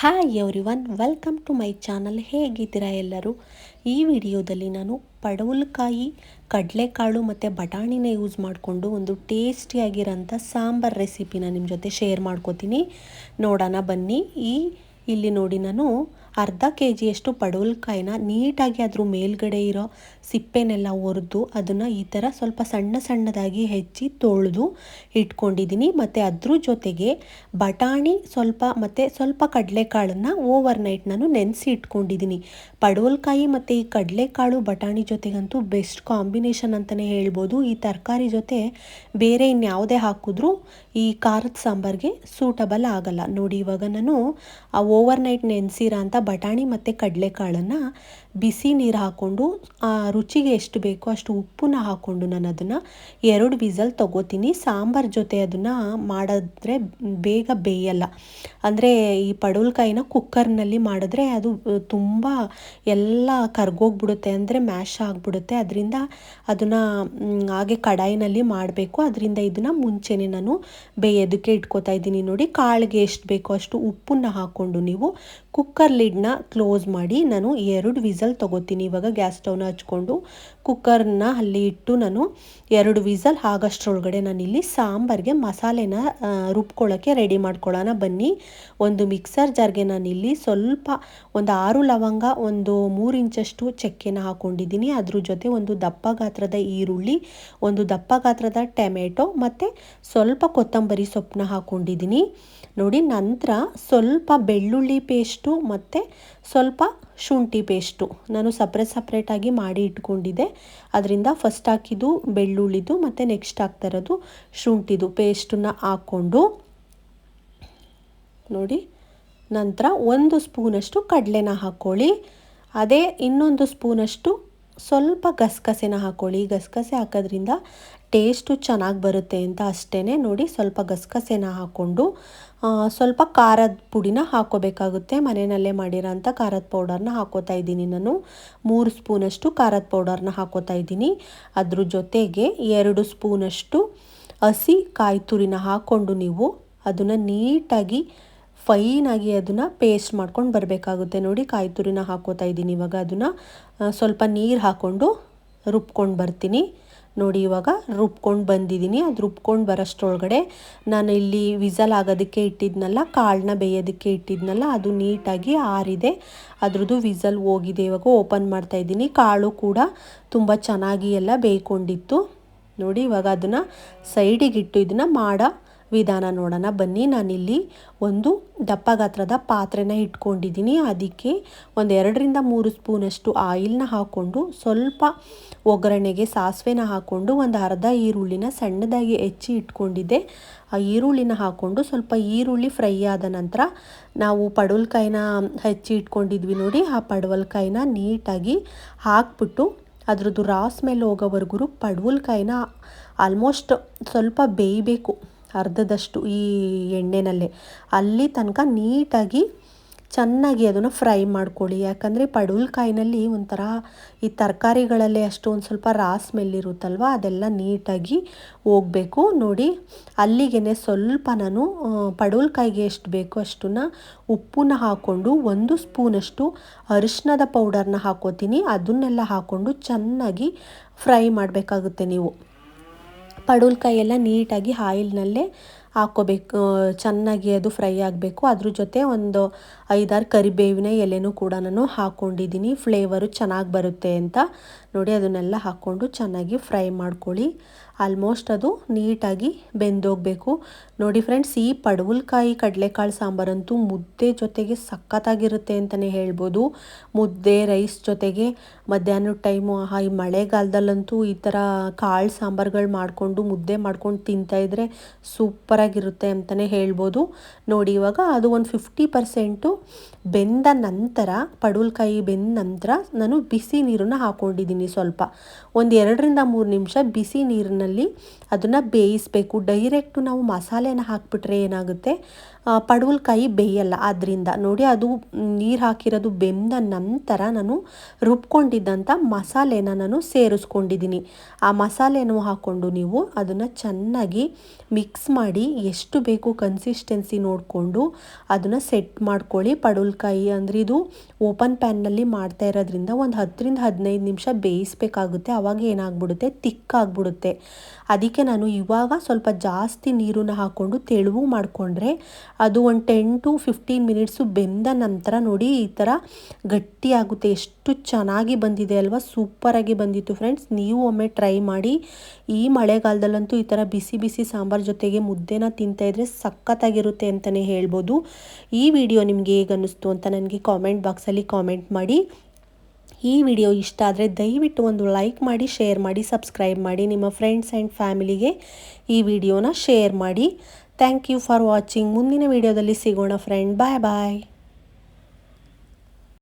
Hi everyone welcome to my channel. ಹೇಗಿದ್ದೀರಾ ಎಲ್ಲರೂ? ಈ ವಿಡಿಯೋದಲ್ಲಿ ನಾನು ಪಡವಲಕಾಯಿ, ಕಡಲೆಕಾಳು ಮತ್ತು ಬಟಾಣಿನ ಯೂಸ್ ಮಾಡಿಕೊಂಡು ಒಂದು ಟೇಸ್ಟಿಯಾಗಿರೋಂಥ ಸಾಂಬಾರ್ ರೆಸಿಪಿನ ನಿಮ್ಮ ಜೊತೆ ಶೇರ್ ಮಾಡ್ಕೋತೀನಿ. ನೋಡೋಣ ಬನ್ನಿ. ಈ ಇಲ್ಲಿ ನೋಡಿ ನಾನು ಅರ್ಧ ಕೆ ಜಿಯಷ್ಟು ಪಡವಲಕಾಯಿನ ನೀಟಾಗಿ ಅದ್ರ ಮೇಲ್ಗಡೆ ಇರೋ ಸಿಪ್ಪೆನೆಲ್ಲ ಒರೆದು ಅದನ್ನು ಈ ಥರ ಸ್ವಲ್ಪ ಸಣ್ಣ ಸಣ್ಣದಾಗಿ ಹೆಚ್ಚಿ ತೊಳೆದು ಇಟ್ಕೊಂಡಿದ್ದೀನಿ. ಮತ್ತು ಅದ್ರ ಜೊತೆಗೆ ಬಟಾಣಿ ಸ್ವಲ್ಪ ಮತ್ತು ಸ್ವಲ್ಪ ಕಡಲೆಕಾಳನ್ನು ಓವರ್ ನೈಟ್ ನಾನು ನೆನೆಸಿ ಇಟ್ಕೊಂಡಿದ್ದೀನಿ. ಪಡವಲಕಾಯಿ ಮತ್ತು ಈ ಕಡಲೆಕಾಳು ಬಟಾಣಿ ಜೊತೆಗಂತೂ ಬೆಸ್ಟ್ ಕಾಂಬಿನೇಷನ್ ಅಂತಲೇ ಹೇಳ್ಬೋದು. ಈ ತರಕಾರಿ ಜೊತೆ ಬೇರೆ ಇನ್ಯಾವುದೇ ಹಾಕಿದ್ರೂ ಈ ಖಾರದ ಸಾಂಬಾರಿಗೆ ಸೂಟಬಲ್ ಆಗಲ್ಲ. ನೋಡಿ ಇವಾಗ ನಾನು ಆ ಓವರ್ ನೈಟ್ ನೆನೆಸಿರೋ ಅಂಥ ಬಟಾಣಿ ಮತ್ತು ಕಡಲೆಕಾಳನ್ನು ಬಿಸಿ ನೀರು ಹಾಕ್ಕೊಂಡು ರುಚಿಗೆ ಎಷ್ಟು ಬೇಕೋ ಅಷ್ಟು ಉಪ್ಪನ್ನ ಹಾಕ್ಕೊಂಡು ನಾನು ಅದನ್ನು ಎರಡು ವಿಸಲ್ ತೊಗೋತೀನಿ. ಸಾಂಬಾರ್ ಜೊತೆ ಅದನ್ನು ಮಾಡಿದ್ರೆ ಬೇಗ ಬೇಯಲ್ಲ. ಅಂದರೆ ಈ ಪಡವಲ್ಕಾಯಿನ ಕುಕ್ಕರ್ನಲ್ಲಿ ಮಾಡಿದ್ರೆ ಅದು ತುಂಬ ಎಲ್ಲ ಕರ್ಗೋಗ್ಬಿಡುತ್ತೆ, ಅಂದರೆ ಮ್ಯಾಶ್ ಆಗಿಬಿಡುತ್ತೆ. ಅದರಿಂದ ಅದನ್ನು ಹಾಗೆ ಕಡಾಯಿನಲ್ಲಿ ಮಾಡಬೇಕು. ಅದರಿಂದ ಇದನ್ನು ಮುಂಚೆನೇ ನಾನು ಬೇಯೋದಕ್ಕೆ ಇಟ್ಕೋತಾ ಇದ್ದೀನಿ ನೋಡಿ. ಕಾಳಿಗೆ ಎಷ್ಟು ಬೇಕೋ ಅಷ್ಟು ಉಪ್ಪನ್ನ ಹಾಕ್ಕೊಂಡು ನೀವು ಕುಕ್ಕರ್ ಲಿಡ್ನ ಕ್ಲೋಸ್ ಮಾಡಿ ನಾನು ಎರಡು ವಿಸಲ್ ತೊಗೋತೀನಿ. ಇವಾಗ ಗ್ಯಾಸ್ ಸ್ಟವ್ನ ಹಚ್ಕೊಂಡು ಕುಕ್ಕರ್ನ ಅಲ್ಲಿ ಇಟ್ಟು ನಾನು ಎರಡು ವಿಸಲ್ ಆಗಷ್ಟರೊಳಗಡೆ ನಾನಿಲ್ಲಿ ಸಾಂಬಾರಿಗೆ ಮಸಾಲೆನ ರುಬ್ಕೊಳ್ಳೋಕ್ಕೆ ರೆಡಿ ಮಾಡ್ಕೊಳ್ಳೋಣ. ಬನ್ನಿ, ಒಂದು ಮಿಕ್ಸರ್ ಜಾರ್ಗೆ ನಾನಿಲ್ಲಿ ಸ್ವಲ್ಪ ಒಂದು ಆರು ಲವಂಗ, ಒಂದು ಮೂರು ಇಂಚಷ್ಟು ಚಕ್ಕೆನ ಹಾಕ್ಕೊಂಡಿದ್ದೀನಿ ಅದ್ರ ಜೊತೆ ಒಂದು ದಪ್ಪ ಗಾತ್ರದ ಈರುಳ್ಳಿ, ಒಂದು ದಪ್ಪ ಗಾತ್ರದ ಟೊಮೆಟೊ ಮತ್ತು ಸ್ವಲ್ಪ ಕೊತ್ತಂಬರಿ ಸೊಪ್ಪನ್ನ ಹಾಕ್ಕೊಂಡಿದ್ದೀನಿ ನೋಡಿ, ನಂತರ ಸ್ವಲ್ಪ ಬೆಳ್ಳುಳ್ಳಿ ಪೇಸ್ಟು ಮತ್ತು ಸ್ವಲ್ಪ ಶುಂಠಿ ಪೇಸ್ಟು. ನಾನು ಸಪ್ರೇಟ್ ಸಪ್ರೇಟಾಗಿ ಮಾಡಿ ಇಟ್ಕೊಂಡಿದ್ದೆ. ಅದರಿಂದ ಫಸ್ಟ್ ಹಾಕಿದ್ದು ಬೆಳ್ಳುಳ್ಳಿದು ಮತ್ತು ನೆಕ್ಸ್ಟ್ ಹಾಕ್ತಾ ಇರೋದು ಶುಂಠಿದು ಪೇಸ್ಟನ್ನ ಹಾಕ್ಕೊಂಡು ನೋಡಿ, ನಂತರ ಒಂದು ಸ್ಪೂನಷ್ಟು ಕಡಲೆನ ಹಾಕ್ಕೊಳ್ಳಿ ಅದೇ ಇನ್ನೊಂದು ಸ್ಪೂನಷ್ಟು ಸ್ವಲ್ಪ ಗಸಗಸೆನ ಹಾಕ್ಕೊಳ್ಳಿ ಗಸಗಸೆ ಹಾಕೋದ್ರಿಂದ ಟೇಸ್ಟು ಚೆನ್ನಾಗಿ ಬರುತ್ತೆ ಅಂತ ಅಷ್ಟೇ ನೋಡಿ ಸ್ವಲ್ಪ ಗಸಗಸೆನ ಹಾಕ್ಕೊಂಡು ಸ್ವಲ್ಪ ಖಾರದ ಪುಡಿನ ಹಾಕೋಬೇಕಾಗುತ್ತೆ ಮನೆಯಲ್ಲೇ ಮಾಡಿರೋಂಥ ಖಾರದ ಪೌಡರ್ನ ಹಾಕೋತಾ ಇದ್ದೀನಿ ನಾನು. ಮೂರು ಸ್ಪೂನಷ್ಟು ಖಾರದ ಪೌಡರ್ನ ಹಾಕೋತಾ ಇದ್ದೀನಿ. ಅದ್ರ ಜೊತೆಗೆ ಎರಡು ಸ್ಪೂನಷ್ಟು ಹಸಿ ಕಾಯಿ ತುರಿನ ಹಾಕ್ಕೊಂಡು ನೀವು ಅದನ್ನು ನೀಟಾಗಿ ಫೈನಾಗಿ ಅದನ್ನು ಪೇಸ್ಟ್ ಮಾಡ್ಕೊಂಡು ಬರಬೇಕಾಗುತ್ತೆ. ನೋಡಿ ಕಾಯಿ ತುರಿನ ಹಾಕೋತಾ ಇದ್ದೀನಿ. ಇವಾಗ ಅದನ್ನು ಸ್ವಲ್ಪ ನೀರು ಹಾಕ್ಕೊಂಡು ರುಬ್ಕೊಂಡು ಬರ್ತೀನಿ. ನೋಡಿ, ಇವಾಗ ರುಬ್ಕೊಂಡು ಬಂದಿದ್ದೀನಿ. ಅದು ರುಬ್ಕೊಂಡು ಬರೋಷ್ಟರೊಳಗಡೆ ನಾನು ಇಲ್ಲಿ ವಿಸಲ್ ಆಗೋದಕ್ಕೆ ಇಟ್ಟಿದ್ನಲ್ಲ, ಕಾಳನ್ನ ಬೇಯೋದಕ್ಕೆ ಇಟ್ಟಿದ್ನಲ್ಲ, ಅದು ನೀಟಾಗಿ ಆರಿದೆ. ಅದ್ರದ್ದು ವಿಸಲ್ ಹೋಗಿದೆ. ಇವಾಗ ಓಪನ್ ಮಾಡ್ತಾಯಿದ್ದೀನಿ ಕಾಳು ಕೂಡ ತುಂಬ ಚೆನ್ನಾಗಿ ಎಲ್ಲ ಬೇಯ್ಕೊಂಡಿತ್ತು. ನೋಡಿ, ಇವಾಗ ಅದನ್ನು ಸೈಡಿಗಿಟ್ಟು ಇದನ್ನು ಮಾಡೋ ವಿಧಾನ ನೋಡೋಣ. ಬನ್ನಿ, ನಾನಿಲ್ಲಿ ಒಂದು ದಪ್ಪ ಗಾತ್ರದ ಪಾತ್ರೆನ ಇಟ್ಕೊಂಡಿದ್ದೀನಿ. ಅದಕ್ಕೆ ಒಂದು ಎರಡರಿಂದ ಮೂರು ಸ್ಪೂನಷ್ಟು ಆಯಿಲ್ನ ಹಾಕ್ಕೊಂಡು ಸ್ವಲ್ಪ ಒಗ್ಗರಣೆಗೆ ಸಾಸಿವೆನ ಹಾಕ್ಕೊಂಡು ಒಂದು ಅರ್ಧ ಈರುಳ್ಳಿನ ಸಣ್ಣದಾಗಿ ಹೆಚ್ಚಿ ಇಟ್ಕೊಂಡಿದ್ದೆ. ಆ ಈರುಳ್ಳಿನ ಹಾಕ್ಕೊಂಡು ಸ್ವಲ್ಪ ಈರುಳ್ಳಿ ಫ್ರೈ ಆದ ನಂತರ ನಾವು ಪಡವಲ್ಕಾಯಿನ ಹೆಚ್ಚಿ ಇಟ್ಕೊಂಡಿದ್ವಿ ನೋಡಿ, ಆ ಪಡವಲ್ಕಾಯಿನ ನೀಟಾಗಿ ಹಾಕ್ಬಿಟ್ಟು ಅದರದ್ದು ರಾಸ್ ಮೇಲೆ ಹೋಗೋವರೆಗೂ ಪಡವಲಕಾಯಿನ ಆಲ್ಮೋಸ್ಟ್ ಸ್ವಲ್ಪ ಬೇಯಬೇಕು. ಅರ್ಧದಷ್ಟು ಈ ಎಣ್ಣೆನಲ್ಲೇ. ಅಲ್ಲಿ ತನಕ ನೀಟಾಗಿ ಚೆನ್ನಾಗಿ ಅದನ್ನು ಫ್ರೈ ಮಾಡ್ಕೊಳ್ಳಿ. ಯಾಕಂದರೆ ಪಡುಲ್ಕಾಯಿನಲ್ಲಿ ಒಂಥರ ಈ ತರಕಾರಿಗಳಲ್ಲೇ ಅಷ್ಟೊಂದು ಸ್ವಲ್ಪ ರಾ ಸ್ಮೆಲ್ ಅದೆಲ್ಲ ನೀಟಾಗಿ ಹೋಗಬೇಕು. ನೋಡಿ ಅಲ್ಲಿಗೆ ಸ್ವಲ್ಪ ನಾನು ಪಡುಲ್ಕಾಯಿಗೆ ಎಷ್ಟು ಬೇಕೋ ಅಷ್ಟನ್ನು ಉಪ್ಪನ್ನ ಹಾಕ್ಕೊಂಡು ಒಂದು ಸ್ಪೂನಷ್ಟು ಅರಿಶಿನದ ಪೌಡರ್ನ ಹಾಕೋತೀನಿ. ಅದನ್ನೆಲ್ಲ ಹಾಕ್ಕೊಂಡು ಚೆನ್ನಾಗಿ ಫ್ರೈ ಮಾಡಬೇಕಾಗುತ್ತೆ ನೀವು. ಪಡವಲಕಾಯಿ ಎಲ್ಲ ನೀಟಾಗಿ ಆಯಿಲ್ನಲ್ಲೇ ಹಾಕ್ಕೋಬೇಕು ಚೆನ್ನಾಗಿ ಅದು ಫ್ರೈ ಆಗಬೇಕು. ಅದ್ರ ಜೊತೆ ಒಂದು ಐದಾರು ಕರಿಬೇವಿನ ಎಲೆನೂ ಕೂಡ ನಾನು ಹಾಕ್ಕೊಂಡಿದ್ದೀನಿ ಫ್ಲೇವರು ಚೆನ್ನಾಗಿ ಬರುತ್ತೆ ಅಂತ. ನೋಡಿ, ಅದನ್ನೆಲ್ಲ ಹಾಕ್ಕೊಂಡು ಚೆನ್ನಾಗಿ ಫ್ರೈ ಮಾಡ್ಕೊಳ್ಳಿ. ಆಲ್ಮೋಸ್ಟ್ ಅದು ನೀಟಾಗಿ ಬೆಂದೋಗಬೇಕು. ನೋಡಿ ಫ್ರೆಂಡ್ಸ್, ಈ ಪಡವಲ್ಕಾಯಿ ಕಡಲೆಕಾಳು ಸಾಂಬಾರಂತೂ ಮುದ್ದೆ ಜೊತೆಗೆ ಸಖತ್ತಾಗಿರುತ್ತೆ ಅಂತಲೇ ಹೇಳ್ಬೋದು. ಮುದ್ದೆ, ರೈಸ್ ಜೊತೆಗೆ ಮಧ್ಯಾಹ್ನದ ಟೈಮು ಈ ಮಳೆಗಾಲದಲ್ಲಂತೂ ಈ ಥರ ಕಾಳು ಸಾಂಬಾರುಗಳು ಮಾಡಿಕೊಂಡು, ಮುದ್ದೆ ಮಾಡ್ಕೊಂಡು ತಿಂತಾಯಿದ್ರೆ ಸೂಪರಾಗಿರುತ್ತೆ ಅಂತಲೇ ಹೇಳ್ಬೋದು. ನೋಡಿ ಇವಾಗ ಅದು ಒಂದು ಫಿಫ್ಟಿ ಪರ್ಸೆಂಟು ಬೆಂದ ನಂತರ ಪಡವಲಕಾಯಿ ಬೆಂದ ನಂತರ ನಾನು ಬಿಸಿ ನೀರನ್ನು ಹಾಕ್ಕೊಂಡಿದ್ದೀನಿ ಸ್ವಲ್ಪ. ಒಂದು ಎರಡರಿಂದ ಮೂರು ನಿಮಿಷ ಬಿಸಿ ನೀರಿನಲ್ಲಿ ಅದನ್ನು ಬೇಯಿಸಬೇಕು. ಡೈರೆಕ್ಟು ನಾವು ಮಸಾಲೆನ ಹಾಕಿಬಿಟ್ರೆ ಏನಾಗುತ್ತೆ? ಪಡುವಲ್ಕಾಯಿ ಬೇಯಲ್ಲ. ಆದ್ದರಿಂದ ನೋಡಿ, ಅದು ನೀರು ಹಾಕಿರೋದು ಬೆಂದ ನಂತರ ನಾನು ರುಬ್ಕೊಂಡಿದ್ದಂಥ ಮಸಾಲೆನ ನಾನು ಸೇರಿಸ್ಕೊಂಡಿದ್ದೀನಿ. ಆ ಮಸಾಲೆನೂ ಹಾಕ್ಕೊಂಡು ನೀವು ಅದನ್ನು ಚೆನ್ನಾಗಿ ಮಿಕ್ಸ್ ಮಾಡಿ ಎಷ್ಟು ಬೇಕು ಕನ್ಸಿಸ್ಟೆನ್ಸಿ ನೋಡಿಕೊಂಡು ಅದನ್ನು ಸೆಟ್ ಮಾಡ್ಕೊಳ್ಳಿ. ಪಡವಲಕಾಯಿ ಅಂದರೆ ಇದು ಓಪನ್ ಪ್ಯಾನ್ನಲ್ಲಿ ಮಾಡ್ತಾ ಇರೋದ್ರಿಂದ ಒಂದು ಹತ್ತರಿಂದ ಹದಿನೈದು ನಿಮಿಷ ಬೇಯಿಸ್ಬೇಕಾಗುತ್ತೆ. ಆವಾಗ ಏನಾಗ್ಬಿಡುತ್ತೆ? ತಿಕ್ಕಾಗ್ಬಿಡುತ್ತೆ ಅದಕ್ಕೆ ನಾನು ಇವಾಗ ಸ್ವಲ್ಪ ಜಾಸ್ತಿ ನೀರನ್ನು ಹಾಕ್ಕೊಂಡು ತೆಳುವು ಮಾಡಿಕೊಂಡ್ರೆ ಅದು ಒಂದು ಟೆನ್ ಟು ಫಿಫ್ಟೀನ್ ಮಿನಿಟ್ಸು ಬೆಂದ ನಂತರ ನೋಡಿ ಈ ಥರ ಗಟ್ಟಿಯಾಗುತ್ತೆ ಎಷ್ಟು ಚೆನ್ನಾಗಿ ಬಂದಿದೆ ಅಲ್ವಾ? ಸೂಪರಾಗಿ ಬಂದಿತ್ತು ಫ್ರೆಂಡ್ಸ್ ನೀವು ಒಮ್ಮೆ ಟ್ರೈ ಮಾಡಿ. ಈ ಮಳೆಗಾಲದಲ್ಲಂತೂ ಈ ಥರ ಬಿಸಿ ಬಿಸಿ ಸಾಂಬಾರ್ ಜೊತೆಗೆ ಮುದ್ದೆನ ತಿಂತಾಯಿದ್ರೆ ಸಖತ್ತಾಗಿರುತ್ತೆ ಅಂತಲೇ ಹೇಳ್ಬೋದು. ಈ ವಿಡಿಯೋ ನಿಮಗೆ ಹೇಗೆ ಅಂತ ನನಗೆ ಕಾಮೆಂಟ್ ಬಾಕ್ಸಲ್ಲಿ ಕಾಮೆಂಟ್ ಮಾಡಿ. ಈ ವಿಡಿಯೋ ಇಷ್ಟ ಆದರೆ ದಯವಿಟ್ಟು ಒಂದು ಲೈಕ್ ಮಾಡಿ ಶೇರ್ ಮಾಡಿ ಸಬ್ಸ್ಕ್ರೈಬ್ ಮಾಡಿ, ನಿಮ್ಮ ಫ್ರೆಂಡ್ಸ್ ಆ್ಯಂಡ್ ಫ್ಯಾಮಿಲಿಗೆ ಈ ವಿಡಿಯೋನ ಶೇರ್ ಮಾಡಿ. ಥ್ಯಾಂಕ್ ಯು ಫಾರ್ ವಾಚಿಂಗ್ ಮುಂದಿನ ವಿಡಿಯೋದಲ್ಲಿ ಸಿಗೋಣ ಫ್ರೆಂಡ್ ಬಾಯ್ ಬಾಯ್